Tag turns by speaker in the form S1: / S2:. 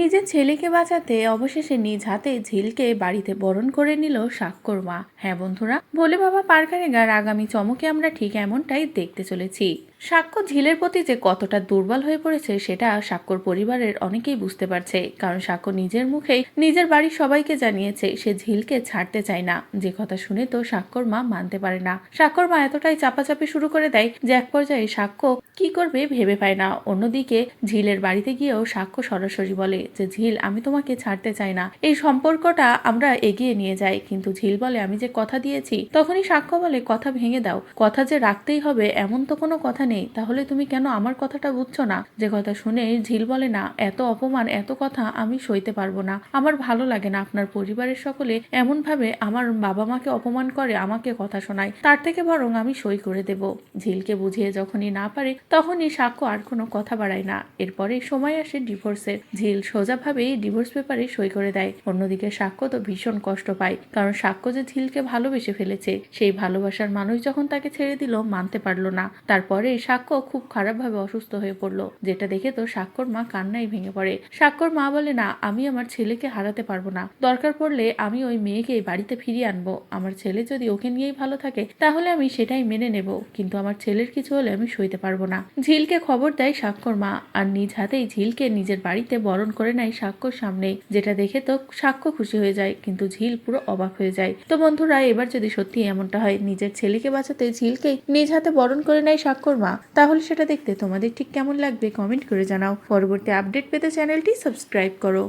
S1: নিজের ছেলেকে বাঁচাতে অবশেষে নিজ হাতে ঝিলকে বাড়িতে বরণ করে নিল স্বাক্ষর মা। হ্যাঁ বন্ধুরা বলে বাবা পার্কারেগার আগামী চমকে আমরা ঠিক এমনটাই দেখতে চলেছি। সাক্ষ্য ঝিলের প্রতি যে কতটা দুর্বল হয়ে পড়েছে, সেটা সাক্ষর পরিবারের অনেকেই বুঝতে পারছে। কারণ সাক্ষ্য নিজের মুখেই নিজের বাড়ির সবাইকে জানিয়েছে, সে ঝিলকে ছাড়তে চায় না। যে কথা শুনে তো সাক্ষর মা মানতে পারে না। সাক্ষর মা এতটাই চাপাচাপি শুরু করে দেয় যে এক পর্যায়ে সাক্ষ্য কি করবে ভেবে পায় না। অন্যদিকে ঝিলের বাড়িতে গিয়েও সাক্ষ্য সরাসরি বলে যে, ঝিল, আমি তোমাকে ছাড়তে চাই না। এই সম্পর্কটা আমরা এগিয়ে নিয়ে যাই। কিন্তু ঝিল বলে, আমি যে কথা দিয়েছি, তখনই সাক্ষ্য বলে, কথা ভেঙে দাও। কথা যে রাখতেই হবে, এমন তো কোনো কথা নেই, তাহলে তুমি কেন আমার কথাটা বুঝছ না? যে কথা শুনে ঝিল বলে, না, এত অপমান, এত কথা আমি সইতে পারব না। আমার ভালো লাগে না আপনার পরিবারের সকলে এমন ভাবে আমার বাবা মাকে অপমান করে আমাকে কথা শোনায়। তার থেকে বরং আমি সই করে দেব। ঝিলকে বুঝিয়ে যখনই না পারে, তখনই সাক্ষ্য আর কোনো কথা বাড়ায় না। এরপরে সময় আসে ডিভোর্সের। ঝিল সোজাভাবেই ডিভোর্স পেপারে সই করে দেয়। অন্যদিকে সাক্ষ্য তো ভীষণ কষ্ট পায়, কারণ সাক্ষ্য যে ঝিলকে ভালোবেসে ফেলেছে, সেই ভালোবাসার মানুষ যখন তাকে ছেড়ে দিল, মানতে পারল না। তারপরে সাক্ষ্য খুব খারাপভাবে অসুস্থ হয়ে পড়ল, যেটা দেখে তো সাক্ষর মা কান্নাই ভেঙে পড়ে। সাক্ষর মা বলে, না, আমি আমার ছেলেকে হারাতে পারব না। দরকার পড়লে আমি ওই মেয়েকে বাড়িতে ফিরিয়ে আনব। আমার ছেলে যদি ওকে নিয়েই ভালো থাকে, তাহলে আমি সেটাই মেনে নেব। কিন্তু আমার ছেলের কিছু হলে আমি সইতে পারব না। ঝিলকে খবর দেয় সাক্ষর মা, আর নিজ হাতেই ঝিলকে নিজের বাড়িতে বরণ করে নেয় সাক্ষর সামনে, যেটা দেখে তো সাক্ষ্য খুশি হয়ে যায়, কিন্তু ঝিল পুরো অবাক হয়ে যায়। তো বন্ধুরা, এবার যদি সত্যি এমনটা হয়, নিজের ছেলেকে বাঁচাতে ঝিলকেই নিজ হাতে বরণ করে নেয় সাক্ষর মা, তাহলে সেটা দেখতে তোমাদের ঠিক কেমন লাগবে? কমেন্ট করে জানাও। পরবর্তী আপডেট পেতে চ্যানেলটি সাবস্ক্রাইব করো।